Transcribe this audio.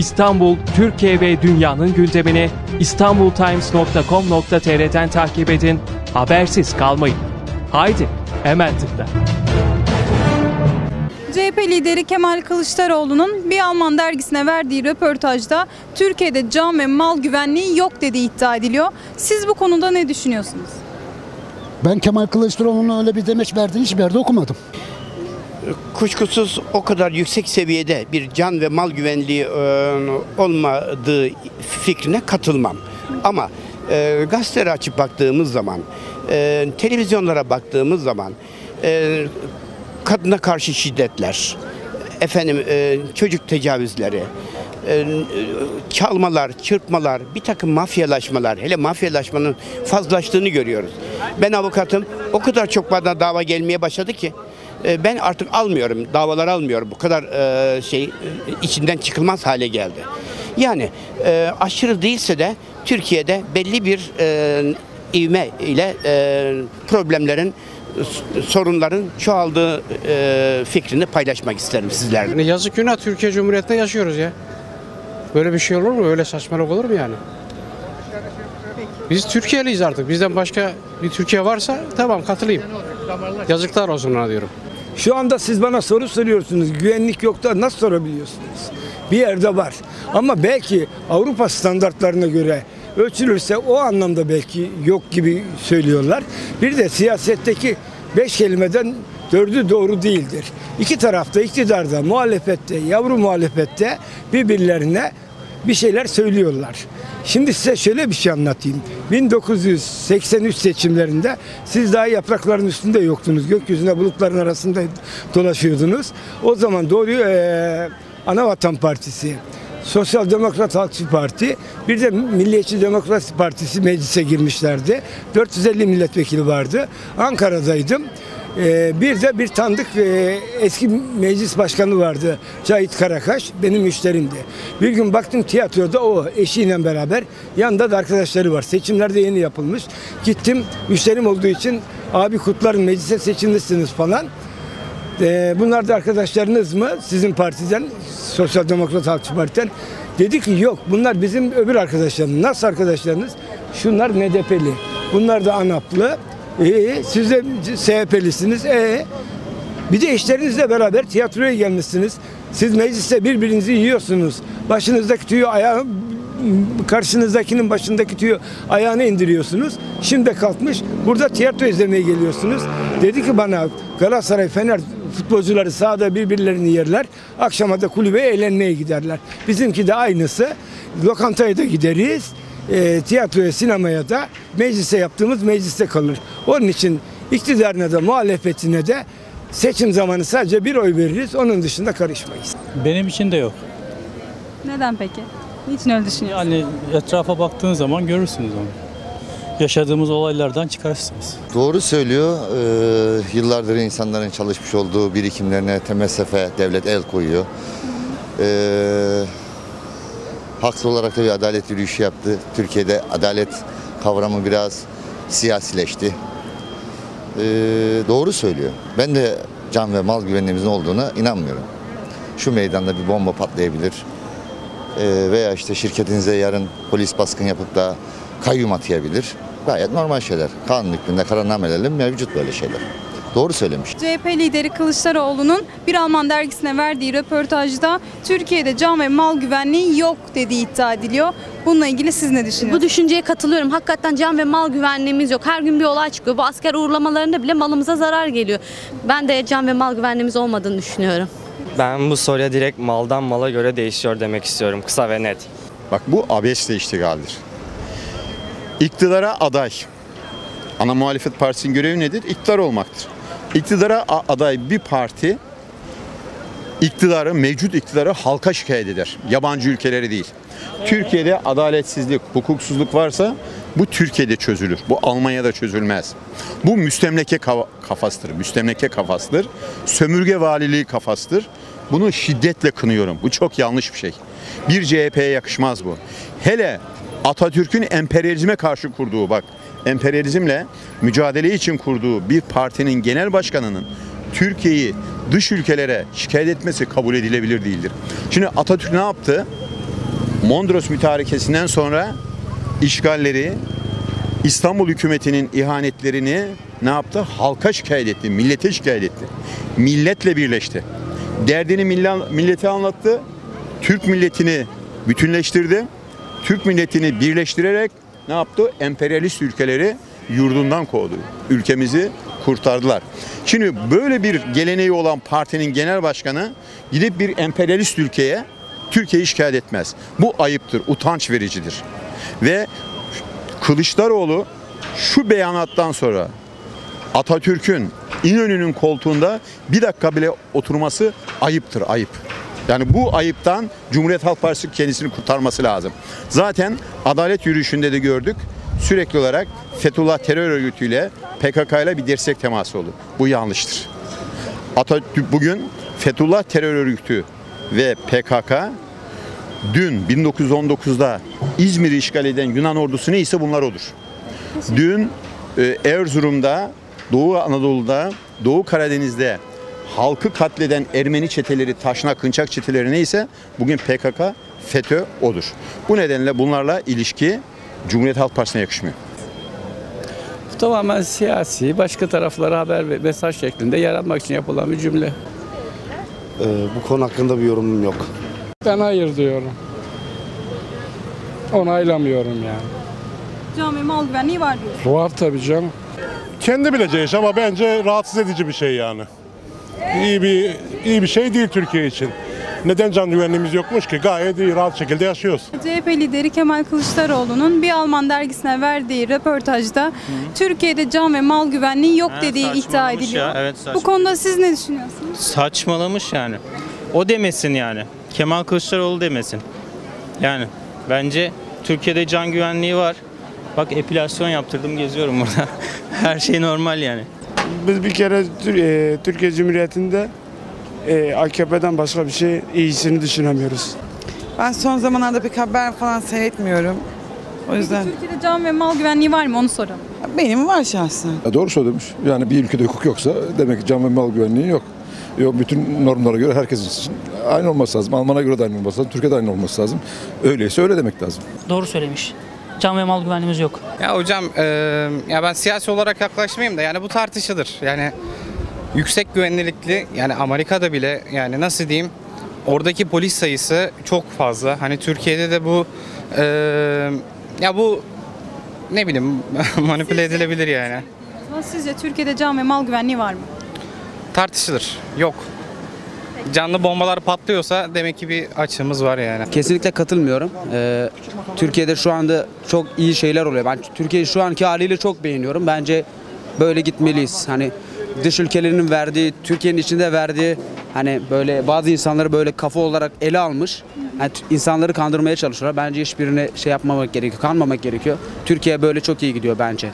İstanbul, Türkiye ve dünyanın gündemini istanbultimes.com.tr'den takip edin, habersiz kalmayın. Haydi, hemen tıkla. CHP lideri Kemal Kılıçdaroğlu'nun bir Alman dergisine verdiği röportajda Türkiye'de can ve mal güvenliği yok dediği iddia ediliyor. Siz bu konuda ne düşünüyorsunuz? Ben Kemal Kılıçdaroğlu'nun öyle bir demeç verdiğini hiçbir yerde okumadım. Kuşkusuz o kadar yüksek seviyede bir can ve mal güvenliği e, olmadığı fikrine katılmam. Ama e, gazeteleri açıp baktığımız zaman, e, televizyonlara baktığımız zaman e, kadına karşı şiddetler, efendim e, çocuk tecavüzleri, e, çalmalar, çırpmalar, bir takım mafyalaşmalar, hele mafyalaşmanın fazlaştığını görüyoruz. Ben avukatım, o kadar çok bana dava gelmeye başladı ki ben artık almıyorum, davalar almıyorum. Bu kadar e, şey e, içinden çıkılmaz hale geldi. Yani e, aşırı değilse de Türkiye'de belli bir e, ivme ile e, problemlerin sorunların çoğaldığı e, fikrini paylaşmak isterim sizlerle. Yani yazık günah Türkiye Cumhuriyeti'nde yaşıyoruz ya. Böyle bir şey olur mu? Öyle saçmalık olur mu yani? Biz Türkiye'liyiz artık. Bizden başka bir Türkiye varsa tamam katılayım. Yazıklar olsun ona diyorum. Şu anda siz bana soru soruyorsunuz. Güvenlik yok da nasıl sorabiliyorsunuz? Bir yerde var. Ama belki Avrupa standartlarına göre ölçülürse o anlamda belki yok gibi söylüyorlar. Bir de siyasetteki beş kelimeden dördü doğru değildir. İki tarafta iktidarda, muhalefette, yavru muhalefette birbirlerine bir şeyler söylüyorlar. Şimdi size şöyle bir şey anlatayım. 1983 seçimlerinde siz daha yaprakların üstünde yoktunuz. Gökyüzünde bulutların arasında dolaşıyordunuz. O zaman doğru eee Anavatan Partisi, Sosyal Demokrat Halkçı Parti, bir de Milliyetçi Demokrasi Partisi meclise girmişlerdi. 450 milletvekili vardı. Ankara'daydım. Ee, bir de bir tanıdık e, eski meclis başkanı vardı Cahit Karakaş benim müşterimdi. Bir gün baktım tiyatroda o eşiyle beraber yanında da arkadaşları var. Seçimlerde yeni yapılmış. Gittim müşterim olduğu için abi kutlarım meclise seçilmişsiniz falan. Ee, bunlar da arkadaşlarınız mı sizin partiden Sosyal Demokrat Halkçı Parti'den? Dedi ki yok bunlar bizim öbür arkadaşlarımız. Nasıl arkadaşlarınız? Şunlar NDP'li. Bunlar da ANAP'lı. Ee, siz de SHP'lisiniz. Ee, bir de eşlerinizle beraber tiyatroya gelmişsiniz. Siz mecliste birbirinizi yiyorsunuz. Başınızdaki tüyü ayağı karşınızdakinin başındaki tüyü ayağına indiriyorsunuz. Şimdi kalkmış burada tiyatro izlemeye geliyorsunuz. Dedi ki bana Galatasaray Fener futbolcuları sahada birbirlerini yerler. Akşama da kulübe eğlenmeye giderler. Bizimki de aynısı. Lokantaya da gideriz. E, tiyatroya, sinemaya da meclise yaptığımız mecliste kalır. Onun için iktidarına da muhalefetine de seçim zamanı sadece bir oy veririz. Onun dışında karışmayız. Benim için de yok. Neden peki? Niçin öyle düşünüyorsunuz? Yani etrafa baktığın zaman görürsünüz onu. Yaşadığımız olaylardan çıkarsınız. Doğru söylüyor. Ee, yıllardır insanların çalışmış olduğu birikimlerine TMSF'e devlet el koyuyor. Ee, haklı olarak da bir adalet yürüyüşü yaptı. Türkiye'de adalet kavramı biraz siyasileşti. Ee, doğru söylüyor. Ben de can ve mal güvenliğimizin olduğuna inanmıyorum. Şu meydanda bir bomba patlayabilir. Ee, veya işte şirketinize yarın polis baskın yapıp da kayyum atayabilir. Gayet normal şeyler. Kanun hükmünde kararnamelerle mevcut böyle şeyler. Doğru söylemiş. CHP lideri Kılıçdaroğlu'nun bir Alman dergisine verdiği röportajda Türkiye'de can ve mal güvenliği yok dediği iddia ediliyor. Bununla ilgili siz ne Bu düşünüyorsunuz? düşünceye katılıyorum. Hakikaten can ve mal güvenliğimiz yok. Her gün bir olay çıkıyor. Bu asker uğurlamalarında bile malımıza zarar geliyor. Ben de can ve mal güvenliğimiz olmadığını düşünüyorum. Ben bu soruya direkt maldan mala göre değişiyor demek istiyorum. Kısa ve net. Bak bu abesle iştigaldir. İktidara aday. Ana muhalefet partisinin görevi nedir? İktidar olmaktır. İktidara aday bir parti iktidarı, mevcut iktidarı halka şikayet eder. Yabancı ülkelere değil. Türkiye'de adaletsizlik, hukuksuzluk varsa bu Türkiye'de çözülür. Bu Almanya'da çözülmez. Bu müstemleke kafasıdır. Müstemleke kafasıdır. Sömürge valiliği kafasıdır. Bunu şiddetle kınıyorum. Bu çok yanlış bir şey. Bir CHP'ye yakışmaz bu. Hele Atatürk'ün emperyalizme karşı kurduğu bak emperyalizmle mücadele için kurduğu bir partinin genel başkanının Türkiye'yi dış ülkelere şikayet etmesi kabul edilebilir değildir. Şimdi Atatürk ne yaptı? Mondros mütarekesinden sonra işgalleri, İstanbul hükümetinin ihanetlerini ne yaptı? Halka şikayet etti, millete şikayet etti. Milletle birleşti. Derdini millete anlattı. Türk milletini bütünleştirdi. Türk milletini birleştirerek ne yaptı? Emperyalist ülkeleri yurdundan kovdu. Ülkemizi kurtardılar. Şimdi böyle bir geleneği olan partinin genel başkanı gidip bir emperyalist ülkeye Türkiye'yi şikayet etmez. Bu ayıptır, utanç vericidir. Ve Kılıçdaroğlu şu beyanattan sonra Atatürk'ün İnönü'nün koltuğunda bir dakika bile oturması ayıptır, ayıp. Yani bu ayıptan Cumhuriyet Halk Partisi kendisini kurtarması lazım. Zaten adalet yürüyüşünde de gördük. Sürekli olarak Fethullah terör örgütüyle PKK ile bir destek teması oldu. Bu yanlıştır. Atatürk bugün Fethullah terör örgütü ve PKK dün 1919'da İzmir'i işgal eden Yunan ordusu neyse bunlar odur. Dün e, Erzurum'da, Doğu Anadolu'da, Doğu Karadeniz'de halkı katleden Ermeni çeteleri, Taşnak, Kınçak çeteleri neyse bugün PKK, FETÖ odur. Bu nedenle bunlarla ilişki Cumhuriyet Halk Partisi'ne yakışmıyor. Bu tamamen siyasi, başka taraflara haber ve mesaj şeklinde yer almak için yapılan bir cümle. bu konu hakkında bir yorumum yok. Ben hayır diyorum. Onaylamıyorum yani. Ve mal güvenliği var diyor. Var tabii canım. Kendi bileceği iş ama bence rahatsız edici bir şey yani. İyi bir iyi bir şey değil Türkiye için. Neden can güvenliğimiz yokmuş ki? Gayet iyi, rahat şekilde yaşıyoruz. CHP lideri Kemal Kılıçdaroğlu'nun bir Alman dergisine verdiği röportajda Türkiye'de can ve mal güvenliği yok Ha, dediği iddia ediliyor. ya, evet, Bu konuda siz ne düşünüyorsunuz? Saçmalamış yani. O demesin yani. Kemal Kılıçdaroğlu demesin. Yani bence Türkiye'de can güvenliği var. Bak epilasyon yaptırdım geziyorum burada. Her şey normal yani. Biz bir kere e, Türkiye Cumhuriyeti'nde e, AKP'den başka bir şey iyisini düşünemiyoruz. Ben son zamanlarda pek haber falan seyretmiyorum. O yüzden Türkiye'de can ve mal güvenliği var mı onu soralım. benim var şahsen. Ya doğru söylemiş. Yani bir ülkede hukuk yoksa demek ki can ve mal güvenliği yok. Yok bütün normlara göre herkes için aynı olması lazım. Alman'a göre de aynı olması lazım. Türkiye'de aynı olması lazım. Öyleyse öyle demek lazım. Doğru söylemiş. Can ve mal güvenliğimiz yok. Ya hocam e, ya ben siyasi olarak yaklaşmayayım da yani bu tartışılır. Yani yüksek güvenlikli yani Amerika'da bile yani nasıl diyeyim oradaki polis sayısı çok fazla. Hani Türkiye'de de bu e, ya bu ne bileyim manipüle edilebilir yani. Sizce Türkiye'de can ve mal güvenliği var mı? Tartışılır. Yok. Canlı bombalar patlıyorsa demek ki bir açığımız var yani. Kesinlikle katılmıyorum. Ee, Türkiye'de şu anda çok iyi şeyler oluyor. Ben Türkiye'yi şu anki haliyle çok beğeniyorum. Bence böyle gitmeliyiz. Hani dış ülkelerinin verdiği, Türkiye'nin içinde verdiği hani böyle bazı insanları böyle kafa olarak ele almış. Yani insanları kandırmaya çalışıyorlar. Bence hiçbirine şey yapmamak gerekiyor, kanmamak gerekiyor. Türkiye böyle çok iyi gidiyor bence.